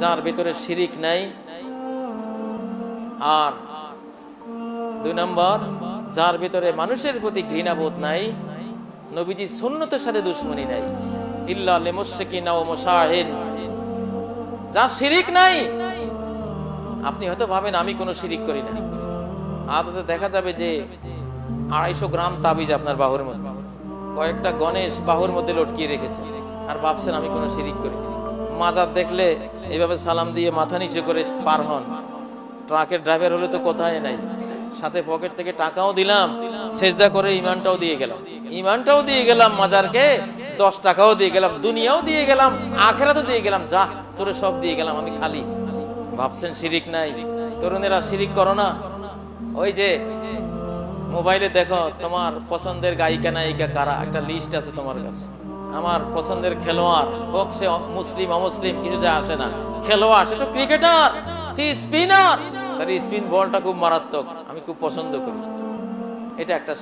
যার ভিতরে শিরিক নাই। আর দুই নম্বর, যার ভিতরে মানুষের প্রতি ঘৃণাবোধ নাই, নবীজি সুন্নতের সাথে দুশ্মনী নাই। ইল্লা ও যার শিরিক নাই, আপনি হয়তো ভাবেন, আমি কোনো শিরিক করি দেখা যাবে যে আড়াইশো গ্রাম তাবিজ আপনার বাহুর মধ্যে। কয়েকটা গণেশ বাহুর মধ্যে লটকিয়ে রেখেছে। আর ভাবছেন, আমি কোনো শিরিক করি। মাজার দেখলে এইভাবে সালাম দিয়ে মাথা নিচু করে পার হন। ট্রাকের ড্রাইভার হলে তো কোথায় নাই। সাথে পকেট থেকে টাকাও দিলাম, সেজদা করে ইমানটাও দিয়ে গেলাম। ইমানটাও দিয়ে গেলাম মাজারকে, দশ টাকাও দিয়ে গেলাম, দুনিয়াও দিয়ে গেলাম, আখেরাতও দিয়ে গেলাম। যা, তোরে সব দিয়ে গেলাম আমি খালি। ভাবছেন শিরিক নাই? তরুণেরা শিরিক করো না। ওই যে, মোবাইলে দেখো তোমার পছন্দের গায়িকা, নায়িকা কারা? একটা লিস্ট আছে তোমার কাছে। আমার পছন্দের খেলোয়াড় হোক সে মুসলিম, অমুসলিম, কিছু যা আসে না। খেলোয়াড় সেটা ক্রিকেটার, সে স্পিনার। তার স্পিন বলটা খুব মারাত্মক, আমি খুব পছন্দ করি। এটা একটা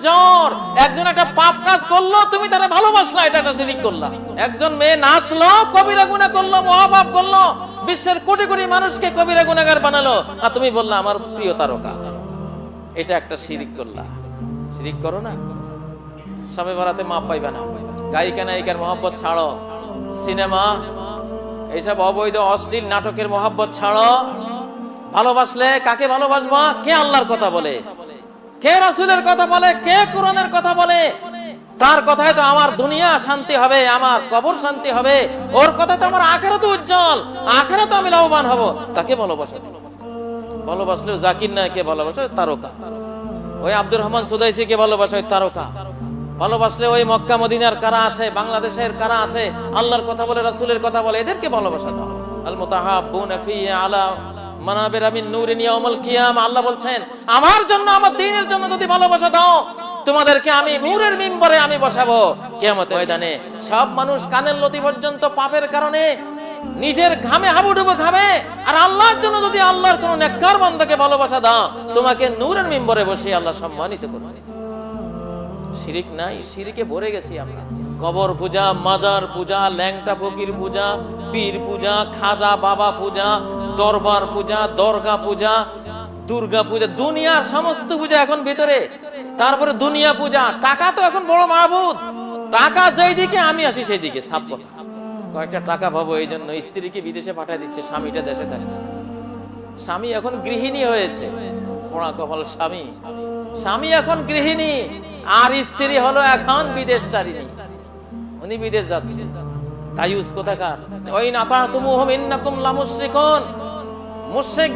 জ্বর একজন একটা পাপ করল, তুমি তারা ভালোবাসলা, এটা একটা একজন মেয়ে নাচলো করল বিশ্বের কোটি কোটি মানুষকে বানালো। আর তুমি আমার প্রিয় তারকা। এটা একটা শিরিক করলা। শিরিক করো না? সবে বরাতে মাপ পাইবে না। গায়িকা নায়িকার মহব্বত ছাড়ো। সিনেমা, এইসব অবৈধ, অশ্লীল নাটকের মহব্বত ছাড়ো। ভালোবাসলে কাকে ভালোবাসবা? কে আল্লাহর কথা বলে? কে রাসুলের কথা বলে? কে কোরআনের কথা বলে? তার কথায় তো আমার দুনিয়া শান্তি হবে, আমার কবর শান্তি হবে। ওর কথা তো আমার আখেরাতে উজ্জ্বল। আখেরাতে আমি লাভবান হব। তাকে ভালোবাসা। ভালোবাসলেও জাকির নায়কে ভালোবাসে, তারকা। ওই আব্দুর রহমান সুদাইসি কে ভালোবাসে ওই তারকা। ভালোবাসলে ওই মক্কা মদিনার কারা আছে, বাংলাদেশের কারা আছে, আল্লাহর কথা বলে, রাসূলের কথা বলে, এদেরকে ভালোবাসা দাও। আল মুতাহাব্বুনা ফি আলা মানাবির আমিন নূরিন ইয়াউমুল কিয়াম। আল্লাহ বলছেন, আমার জন্য, আমার দ্বীনের জন্য যদি ভালোবাসা দাও, তোমাদেরকে আমি নূরের মিম্বরে আমি বসাবো। কিয়ামতের ময়দানে সব মানুষ কানের লতি পর্যন্ত পাপের কারণে নিজের ঘামে হাবুডুবু ঘামে। আর আল্লাহর জন্য যদি আল্লাহর কোন নেককার বান্দাকে ভালোবাসা দাও, তোমাকে নূরের মিম্বরে বসে আল্লাহ সম্মানিত করবে। শিরিক নাই, শিরিকে ভরে গেছি আমরা। কবর পূজা, মাজার পূজা, ল্যাংটা ফকির পূজা, পীর পূজা, খাজা বাবা পূজা, দরবার পূজা, দরগা পূজা, দুর্গা পূজা, দুনিয়ার সমস্ত পূজা এখন ভিতরে। তারপরে দুনিয়া পূজা, টাকা তো এখন বড় মাহবুদ টাকা যেই দিকে আমি আসি সেই দিকে সাপ কথা কয়েকটা টাকা পাবো এই জন্য স্ত্রীকে বিদেশে পাঠিয়ে দিচ্ছে, স্বামীটা দেশে থাকছে স্বামী এখন গৃহিণী হয়েছে। পোড়া কপাল স্বামী। স্বামী এখন গৃহিণী, আর স্ত্রী হলো এখন বিদেশ চারিণী উনি বিদেশ যাচ্ছে ওই নাতা তুমু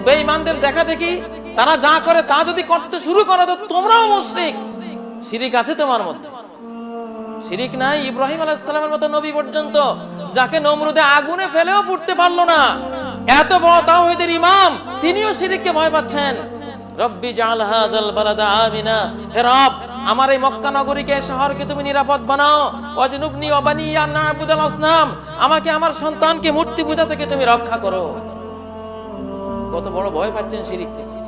বেঈমানদের তারা যা করে তা যদি করতে শুরু করো তোমরাও মুশরিক। শিরিক আছে তোমার মধ্যে। শিরিক নাই, ইব্রাহিম আলাইসালামের মতো নবী পর্যন্ত, যাকে নমরুদে আগুনে ফেলেও পড়তে পারল না। এত বড় তাওহীদের ইমাম, তিনিও শিরিককে ভয় পাচ্ছেন। রব্বি জাল হাযাল বালাদা আমিনা, হে রব, আমার এই মক্কা নগরীকে, শহরকে তুমি নিরাপদ বানাও। ওয়াজনুবনি ওয়া বানি আন আসনাম, আমাকে আমার সন্তানকে মূর্তি পূজা থেকে তুমি রক্ষা করো। কত বড় ভয় পাচ্ছেন শিরিক থেকে।